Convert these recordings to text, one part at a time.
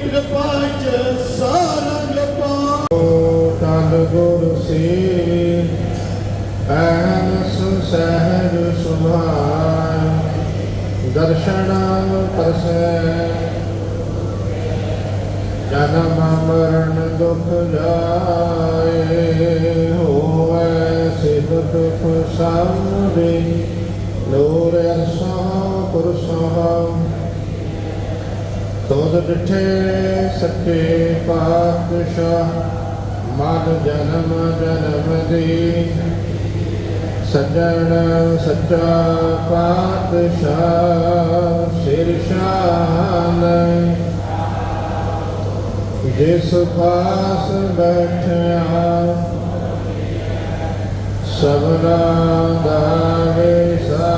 ਕਿਰਪਾ ਚ ਸਾਰੰਗ ਪਾ ਤਨ ਗੁਰ ਸੇ ਐਨ ਸਹਿਜ ਸੁਭਾਇ ਦਰਸ਼ਨ ਪਰਸੈ। ਜਨਮ ਮਰਨ ਦੁਖ ਜਾਏ ਹੋਵੇ ਸਿਧ ਦੁਖ ਸੰਦੇ ਲੋਰ ਅਰਸਾ ਪੁਰਸਾ ਤੋਦ ਡਿਠੇ ਸੱਚੇ ਪਾਤਸ਼ਾਹ, ਮਨ ਜਨਮ ਜਨਮ ਦੀ। ਸੱਜਣ ਸੱਚਾ ਪਾਤਸ਼ਾਹ, ਸਿਰ ਸ਼ਾਨ। ਜਿਸ ਪਾਸ ਬੈਠਿਆ, ਸਭਨਾ ਦਾ ਵਿਸਾ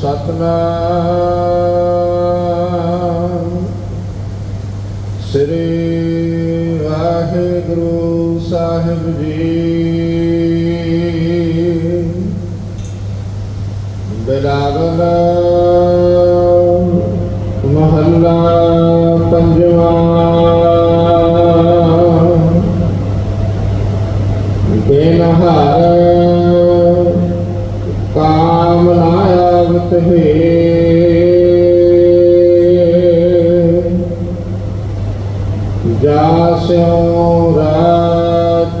ਸਤਨਾਮ ਸਾਹਿਬ ਜੀ ਬਿਲਾਵਲ ਮਹੱਲਾ ਪੰਜਵਾਂ ਬੇਨਹਾਰ ਕਾਮ ਨਾ ਆਵਤ ਹੈ ਜਾ ਸਿਉ ਰਾਜ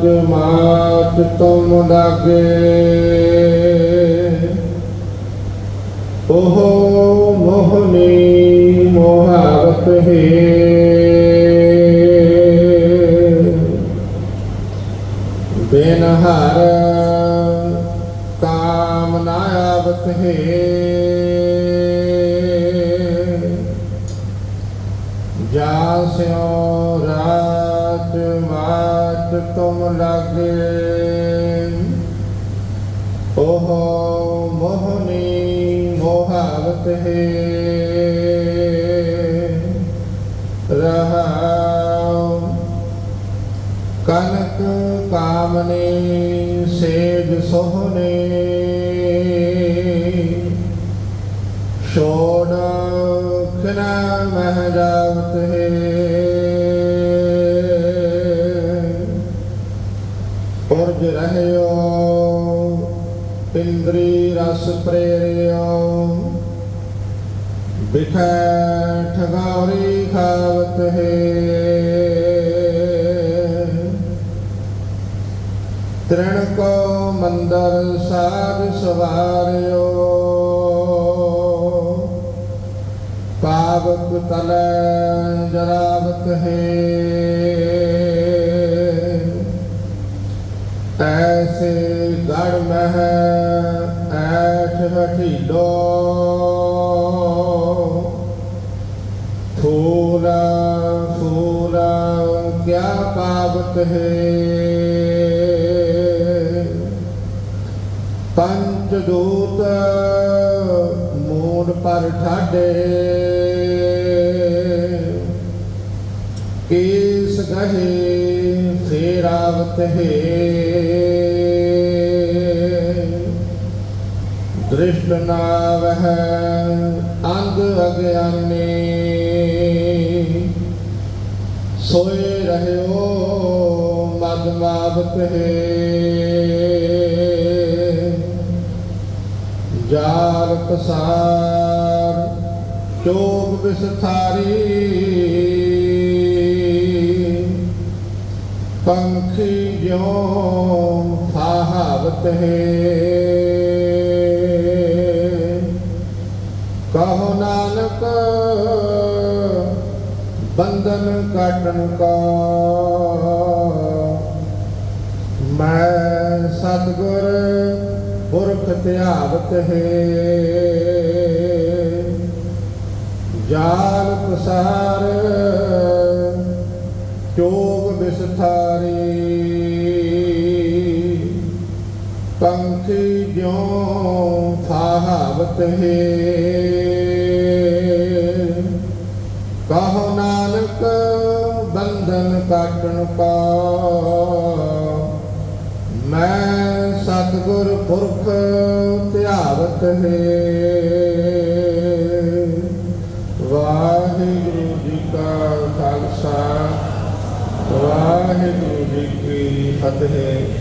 ਮਾਤ ਤੁਮ ਲਾਗੇ ਉਹ ਮੋਹਨੀ ਮੋਹਾਵਤ ਹੈ। ਬਿਨ ਹਰ ਕਾਮ ਨਾ ਆਵਤ ਹੈ। ਜਾ ਸਿਓ ਰਾਤ ਤੁਮ ਲਾਗੇ ਉਹ ਮੋਹਨੀ ਮੋਹਾਵਤ ਹੈ ਰਹਾਉ ਕਨਕ ਕਾਮਨੇ ਸੇਜ ਸੋਹਣੇ ਛੋੜ ਖਨਾ ਮਹਜਾਵਤ ਇੰਦਰੀ ਰਸ ਪ੍ਰੇਰਿਓ ਬਿਖੈ ਠਗਾਵਰੀ ਖਾਵਤ ਹੈ। ਤ੍ਰਿਣ ਕੋ ਮੰਦਰ ਸਾਧ ਸਵਾਰਿਓ। ਪਾਵਕ ਤਲੈ ਜਰਾਵਤ ਹੈ। ਐਸੇ ਗੜ ਮਹ ਐਠ ਹਠੀਲੋ ਫੂਲਾ ਕਿਆ ਪਾਵਤ ਹੈ ਪੰਚ ਦੂਤ ਮੂਡ ਪਰ ਠਾਡੇ ਕੇਸ ਗਹੇ ਫੇਰਾਵਤ ਹੈ। ਦ੍ਰਿਸ਼ਟ ਨਾਵਹ ਅੰਗ ਅਗਿਆਨੀ ਸੋਏ ਰਹਿਓ ਮਦ ਮਾਵਤ ਹੈ ਜਾਲ ਪਸਾਰ ਚੋਗ ਵਿਸਥਾਰੀ ਪੰਖੀ ਜਿਉ ਫਾਹਵਤ ਹੈ ਬੰਧਨ ਕਾਟਣ ਕਾ। ਮੈਂ ਸਤਗੁਰ ਪੁਰਖ ਧਿਆਵਤ ਹੈ। ਜਾਲ ਪਸਾਰ ਚੋਗ ਵਿਸਥਾਰੀ। ਪੰਖੀ ਜਿਉ ਫਾਹਵਤ ਹੈ। ਕਾਟਣ ਕਾ ਮੈਂ ਸਤਗੁਰ ਪੁਰਖ ਧਿਆਵਤ ਹੈ। ਵਾਹਿਗੁਰੂ ਜੀ ਕਾ ਖਾਲਸਾ, ਵਾਹਿਗੁਰੂ ਜੀ ਕੀ ਫਤਿਹ।